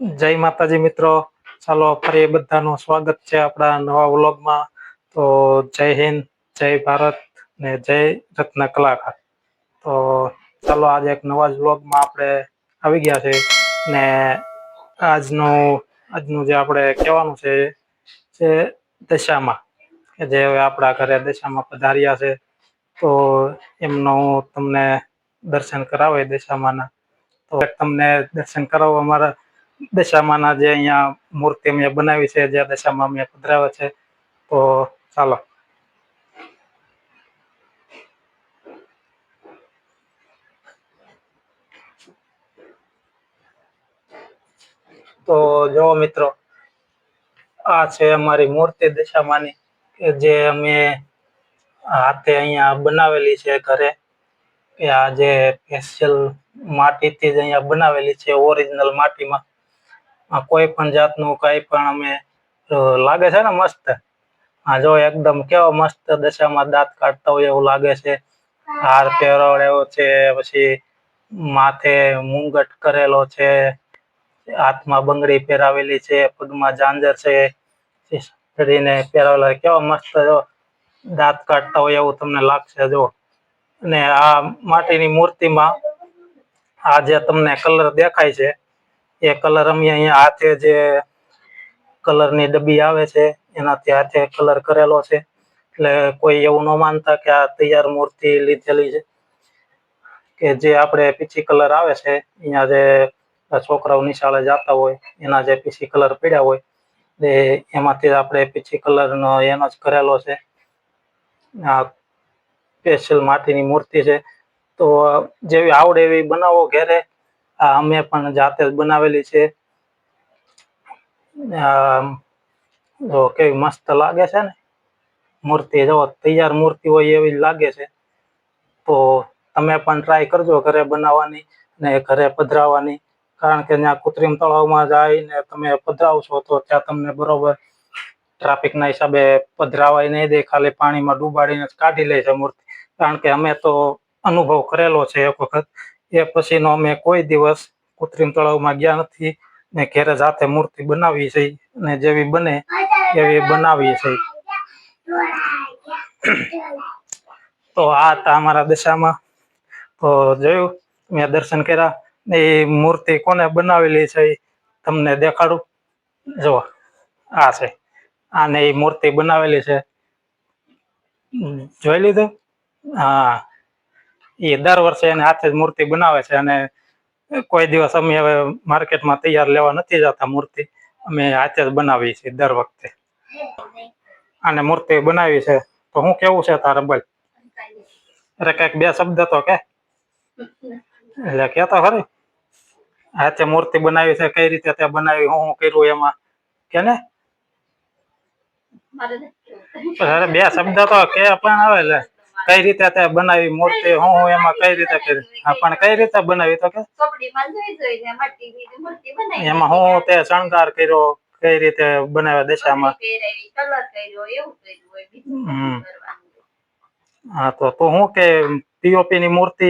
જય માતાજી મિત્રો. ચાલો ફરી બધાનું સ્વાગત છે આપણા નવા વ્લોગમાં. તો જય હિન્દ, જય ભારત ને જય રત્ન કલાકાર તો ચાલો આજે એક નવા જ વ્લોગમાં આપણે આવી ગયા છે ને આજનું આજનું જે આપણે કહેવાનું છે, જે દશામાં, કે જે હવે આપણા ઘરે દશામાં પધાર્યા છે. તો એમનો તમને દર્શન કરાવે દશામાના. તો તમને દર્શન કરાવો. અમારા દશામાના જે અહીંયા મૂર્તિ અમે બનાવી છે, જે દશામાં અમે પધરાવે છે, તો ચાલો. તો જો મિત્રો, આ છે અમારી મૂર્તિ દશામાની, કે જે અમે હાથે અહીંયા બનાવેલી છે ઘરે આ જે સ્પેશિયલ માટીથી જ અહીંયા બનાવેલી છે ઓરિજિનલ માટીમાં. કોઈ પણ જાતનું કાંઈ પણ અમે લાગે છે ને મસ્ત? આ જો એકદમ કેવો મસ્ત દશામાં દાંત કાઢતા હોય એવું લાગે છે. હાર પહેરાવડ્યો છે, પછી માથે મુંગટ કરેલો છે, હાથમાં બંગડી પહેરાવેલી છે, પગમાં જાંજર છે શરીરને પહેરાવેલા કેવા મસ્ત જો દાંત કાઢતા હોય એવું તમને લાગશે જો. અને આ માટીની મૂર્તિમાં આ જે તમને કલર દેખાય છે, એ કલર અમે અહીંયા હાથે જે કલરની ડબ્બી આવે છે, એનાથી હાથે કલર કરેલો છે. એટલે કોઈ એવું ન માનતા કે આ તૈયાર મૂર્તિ લીધેલી છે. કે જે આપણે પીછી કલર આવે છે, અહીંયા જે છોકરાઓ નિશાળે જતા હોય, એના જે પીછી કલર પડ્યા હોય, એ એમાંથી આપણે પીછી કલરનો એનો જ કરેલો છે. આ સ્પેશિયલ માટીની મૂર્તિ છે. તો જેવી આવડે એવી બનાવો ઘેરે. આ અમે પણ જાતે જ બનાવેલી છે. જો કેવી મસ્ત લાગે છે ને? મૂર્તિ, જો તૈયાર મૂર્તિ હોય એવી લાગે છે. તો તમે પણ ટ્રાય કરજો ઘરે બનાવવાની ને ઘરે પધરાવવાની. કારણ કે ત્યાં કૃત્રિમ તળાવમાં જઈને તમે પધરાવશો તો ત્યાં તમને બરોબર ટ્રાફિકના હિસાબે પધરાવાય નહીં દે, ખાલી પાણીમાં ડૂબાડીને જ કાઢી લે છે મૂર્તિ. કારણ કે અમે તો અનુભવ કરેલો છે એક વખત. એ પછીનો અમે કોઈ દિવસ કૃત્રિમ તળાવમાં ગયા નથી ને ઘેરે જાતે મૂર્તિ બનાવી છે ને જેવી બને એવી બનાવી છે તો આ હતા અમારા દશામાં. તો જોયું, મેં દર્શન કર્યા ને એ મૂર્તિ કોને બનાવેલી છે તમને દેખાડું. જો, આ છે. આને એ મૂર્તિ બનાવેલી છે. જોઈ લીધું? હા. એ દર વર્ષે એને હાથે જ મૂર્તિ બનાવે છે અને કોઈ દિવસ અમે હવે માર્કેટમાં તૈયાર લેવા નથી જતા મૂર્તિ અમે હાથે જ બનાવીએ છીએ દર વખતે. અને મૂર્તિ બનાવી છે. તો હું કેવું છે તારે બોલ? અરે કંઈક બે શબ્દ તો કે. એટલે કેતો ખરી. હાથે મૂર્તિ બનાવી છે કઈ રીતે તે બનાવી હું હું કર્યું એમાં? કે ને? અરે બે શબ્દ તો કે પણ આવે એટલે કઈ રીતે તે બનાવી મૂર્તિ હું હું એમાં કઈ રીતે કરી? હા પણ કઈ રીતે બનાવી તો કે? એમાં હું તે શણગાર કર્યો કઈ રીતે બનાવ્યા દશામાં. હા તો તો હું કે પીઓપી ની મૂર્તિ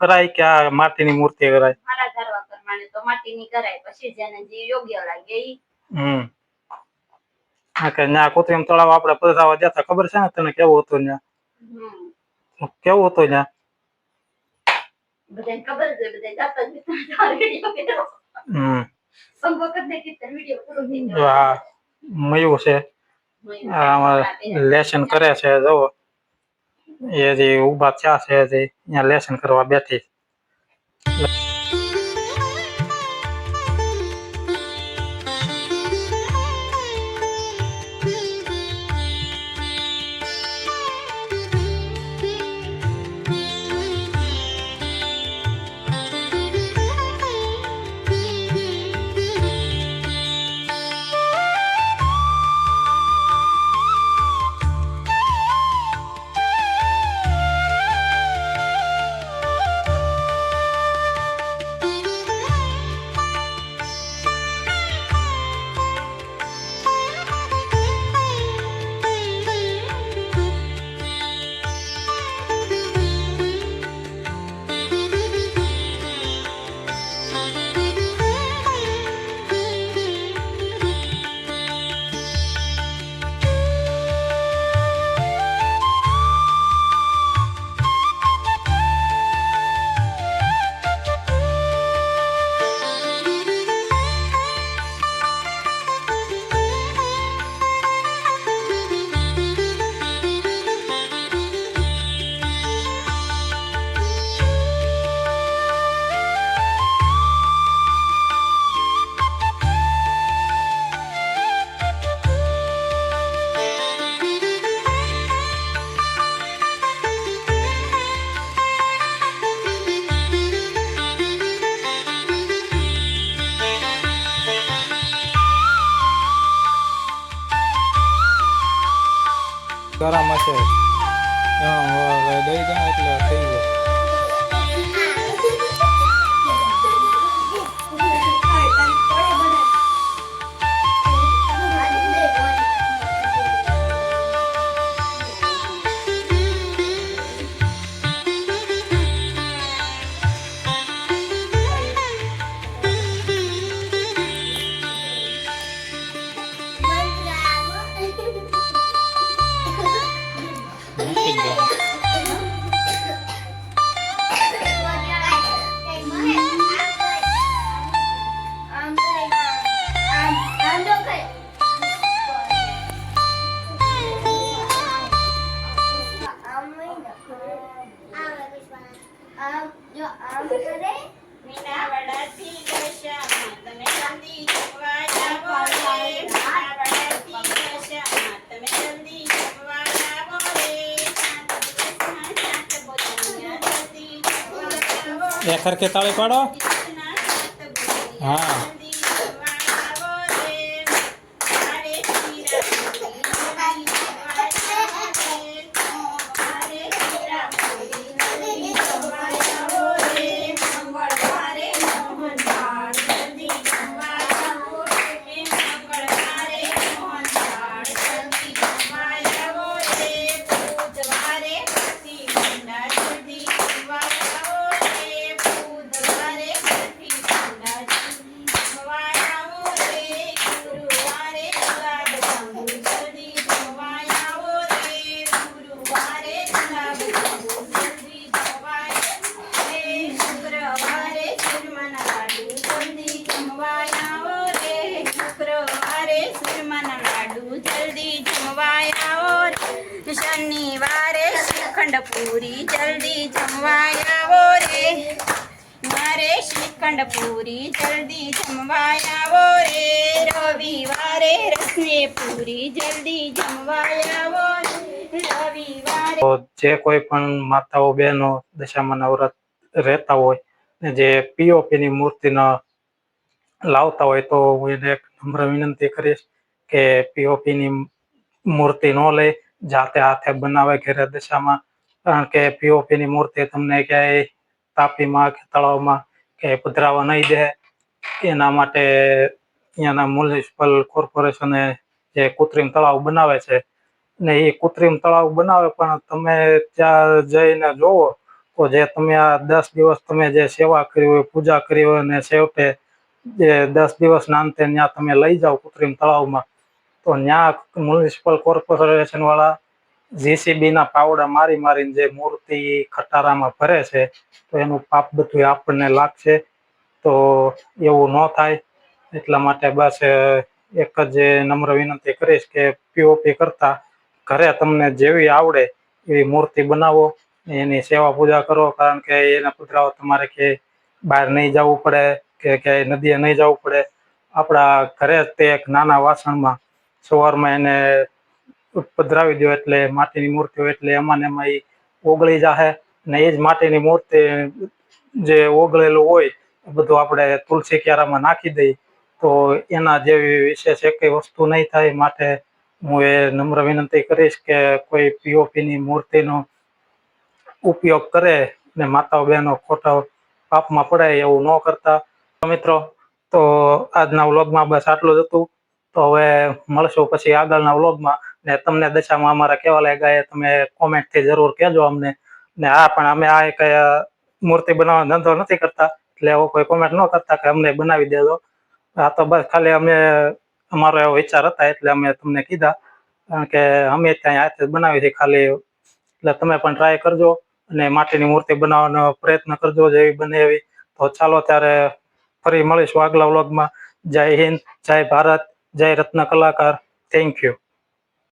કરાય કે આ માટીની મૂર્તિ કરાય? મારા ધારવા પ્રમાણે તો માટીની કરાય પછી જેને જે યોગ્ય લાગે ઈ. હમ. હા કે ના કૃત્રિમ તળાવ આપણે પધરાવા જતા ખબર છે ને તને કેવું હતું ત્યાં કેવું હતું ત્યાં બધાને ખબર છે બધા જાતા જ હોય. વીડિયો કર્યો હમ. સંભવ કરી દે કે વીડિયો પૂરો થઈ ગયો. હા મયું છે. લેસન કરે છે જુઓ એ જે ઊભા થયા છે જે અહીંયા લેસન કરવા બેઠી. ગરમ હશે દઈ જાય એટલે થઈ જાય જાવો રે એ તાળી પાડો હા. જલ્દી જમવા જાવો રે મારે શીરા પૂરી જલ્દી જમવા જાવો રે મારે શીરા પૂરી જલ્દી જમવા જાવો રે મંગળવારે મોહનથાળ જલ્દી જમવા જાવો રે મંગળવારે મોહનથાળ જલ્દી જમવા જાવો રે બુધવારે બરફી ભૂંડા જલ્દી જમવા જાવો રે બુધવારે બરફી ભૂંડા જલ્દી જમવા જાવો રે ગુરુવારે ગુલાબ જાંબુ જલ્દી જમવા જાવો રે ગુરુવારે ગુલાબ જાંબુ જલ્દી જમવા જાવો રે શુક્રવારે સુરમાના લાડુ જલ્દી જમવા આવો રે શુક્રવારે સુરમાના શનિવારે શ્રીખંડ પૂરી જલ્દી જમવા આવો રે મારે શ્રીખંડ પૂરી જલ્દી જમવા આવો રે રવિવારે રસને પૂરી જલ્દી જમવા આવો રવિવારે જે કોઈ પણ માતાઓ બહેનો દશામાં નવરત રહેતા હોય જે પીઓપી ની મૂર્તિ લાવતા હોય તો હું એને એક નમ્ર વિનંતી કરીશ કે પીઓપી ની મૂર્તિ ન લે જાતે હાથે બનાવે ઘરે દશામાં. કારણ કે પીઓપી ની મૂર્તિ તમને ક્યાંય તાપીમાં કે તળાવમાં કે પધરાવા નહીં દે. એના માટે અહીંયાના મ્યુનિસિપલ કોર્પોરેશને જે કૃત્રિમ તળાવ બનાવે છે, ને એ કૃત્રિમ તળાવ બનાવે પણ તમે ત્યાં જઈને જોવો તો જે તમે આ દસ દિવસ તમે જે સેવા કરી હોય, પૂજા કરી હોય અને છેવટે જે દસ દિવસના અંતે ત્યાં તમે લઈ જાઓ કૃત્રિમ તળાવમાં, તો ત્યાં મ્યુનિસિપલ કોર્પોરેશન વાળા જીસીબી ના પાવડા મારી મારીને જે મૂર્તિ ખટારામાં ભરે છે, તો એનું પાપ બધું આપણને લાગશે. તો એવું ન થાય. એટલા માટે બસ એક જ નમ્ર વિનંતી કરીશ કે પીઓપી કરતા ઘરે તમને જેવી આવડે એવી મૂર્તિ બનાવો, એની સેવા પૂજા કરો, કારણ કે એના પુતરાઓ તમારે કે બહાર નહીં જવું પડે. કે ક્યાંય નદીએ નહીં જવું પડે. આપણા ઘરે તે એક નાના વાસણમાં સવારમાં એને પધરાવી દો એટલે માટીની મૂર્તિ હોય એટલે એમાં ને એમાં એ ઓગળી જાહે ને એ જ માટીની મૂર્તિ જે ઓગળેલું હોય એ બધું આપણે તુલસી ક્યારામાં નાખી દઈ તો એના જેવી વિશેષ એકેય વસ્તુ નહીં થાય. માટે હું એ નમ્ર વિનંતી કરીશ કે કોઈ પીઓપી ની મૂર્તિનો ઉપયોગ કરે ને માતાઓ બહેનો ખોટા પાપમાં પડે એવું ન કરતા. મિત્રો, તો આજના વ્લોગમાં બસ આટલું જ હતું. તો હવે મળશું પછી આગળના વ્લોગમાં. ને તમને દશામાં અમારા કેવા લાગ્યા એ તમે કોમેન્ટથી જરૂર કહેજો અમને. ને આ પણ અમે આ એક મૂર્તિ બનાવવાનો ધંધો નથી કરતા. એટલે એવો કોઈ કોમેન્ટ ન કરતા કે અમને બનાવી દેજો. આ તો બસ ખાલી અમે, અમારો એવો વિચાર હતા એટલે અમે તમને કીધા. કારણ કે અમે ત્યાં હાથે બનાવી છે ખાલી. એટલે તમે પણ ટ્રાય કરજો અને માટીની મૂર્તિ બનાવવાનો પ્રયત્ન કરજો જેવી બને એવી. તો ચાલો ત્યારે ફરી મળીશું આગલા વ્લોગમાં. જય હિન્દ જય ભારત જય રત્ન કલાકાર. Thank you